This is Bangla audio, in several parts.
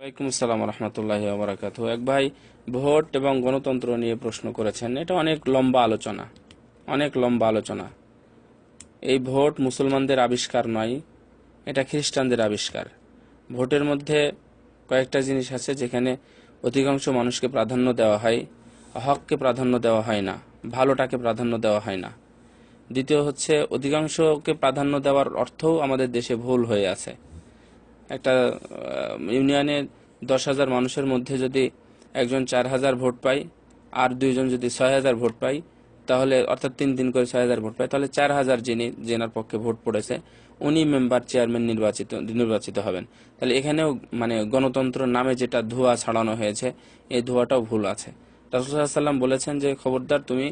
ওয়ালাইকুম আসসালাম রহমতুল্লাহ বারাকাত এক ভাই ভোট এবং গণতন্ত্র নিয়ে প্রশ্ন করেছেন। এটা অনেক লম্বা আলোচনা, অনেক লম্বা আলোচনা। এই ভোট মুসলমানদের আবিষ্কার নয়, এটা খ্রিস্টানদের আবিষ্কার। ভোটের মধ্যে কয়েকটা জিনিস আছে যেখানে অধিকাংশ মানুষকে প্রাধান্য দেওয়া হয়, হককে প্রাধান্য দেওয়া হয় না, ভালোটাকে প্রাধান্য দেওয়া হয় না। দ্বিতীয় হচ্ছে, অধিকাংশকে প্রাধান্য দেওয়ার অর্থও আমাদের দেশে ভুল হয়ে আছে। একটা ইউনিয়নে দশ হাজার মানুষের মধ্যে যদি একজন চার হাজার ভোট পায় আর দুইজন যদি ছয় হাজার ভোট পায়, তাহলে অর্থাৎ তিন দিন করে ছয় হাজার ভোট পায়, তাহলে চার হাজার যিনি জেনার পক্ষে ভোট পড়েছে, উনি মেম্বার চেয়ারম্যান নির্বাচিত নির্বাচিত হবেন। তাহলে এখানেও মানে গণতন্ত্র নামে যেটা ধোঁয়া ছাড়ানো হয়েছে, এই ধোঁয়াটাও ভুল আছে। রাসুল সাল্লাম বলেছেন যে, খবরদার, তুমি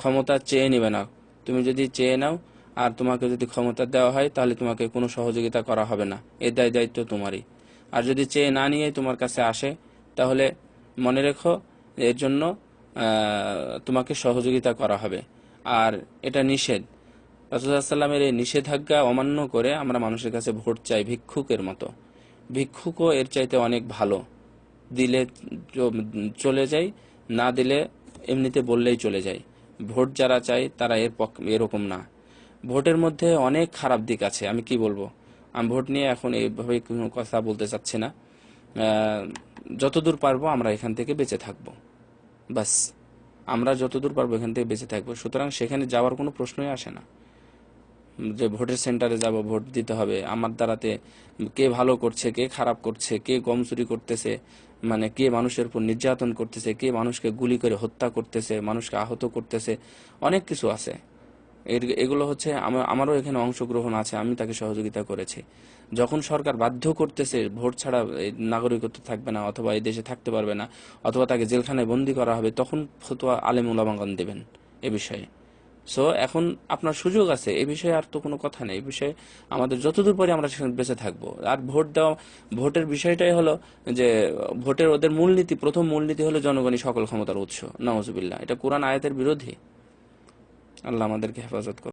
ক্ষমতা চেয়ে নিবে না। তুমি যদি চেয়ে নাও আর তোমাকে যদি ক্ষমতা দেওয়া হয়, তাহলে তোমাকে কোনো সহযোগিতা করা হবে না। এই দায় দায়িত্ব তোমারই। আর যদি চেয়ে না নিয়ে তোমার কাছে আসে, তাহলে মনে রেখো, এর জন্য তোমাকে সহযোগিতা করা হবে। আর এটা নিষেধ। রাসুসাল্লামের এই নিষেধাজ্ঞা অমান্য করে আমরা মানুষের কাছে ভোট চাই ভিক্ষুকের মতো। ভিক্ষুকও এর চাইতে অনেক ভালো। দিলে চলে যায় না দিলে এমনিতে বললেই চলে যায় ভোট যারা চায়, তারা এর পক্ষ এরকম না। ভোটের মধ্যে অনেক খারাপ দিক আছে, আমি কি বলব? আমি ভোট নিয়ে এখন এইভাবে কোনো কথা বলতে চাচ্ছি না। যতদূর পারব আমরা এখান থেকে বেঁচে থাকব। বাস আমরা যতদূর পারব এখান থেকে বেঁচে থাকব। সুতরাং সেখানে যাওয়ার কোনো প্রশ্নই আসে না। যে ভোটের সেন্টারে যাব, ভোট দিতে হবে, আমার দ্বারাতে কে ভালো করছে, কে খারাপ করছে, কে গম চুরি করতেছে মানে কে মানুষের উপর নির্যাতন করতেছে, কে মানুষকে গুলি করে হত্যা করতেছে, মানুষকে আহত করতেছে, অনেক কিছু আছে। এগুলো হচ্ছে আমার আমারও এখানে অংশগ্রহণ আছে, আমি তাকে সহযোগিতা করেছি। যখন সরকার বাধ্য করতেছে ভোট ছাড়া নাগরিকত্ব থাকবে না অথবা এই দেশে থাকতে পারবে না, অথবা তাকে জেলখানায় বন্দি করা হবে, তখন ফতোয়া আলেম উলামাগন দেবেন এ বিষয়ে। সো, এখন আপনার সুযোগ আছে, এ বিষয়ে আর তো কোনো কথা নেই, এ বিষয়ে আমাদের যতদূর পরে আমরা সেখানে বেঁচে থাকব। আর ভোট দেওয়া, ভোটের বিষয়টাই হলো যে, ভোটের ওদের মূলনীতি, প্রথম মূলনীতি হলো জনগণই সকল ক্ষমতার উৎস, নওয়াজুবিল্লাহ। এটা কোরআন আয়াতের বিরোধী। আল্লাহ আমাদেরকে হেফাজত করুন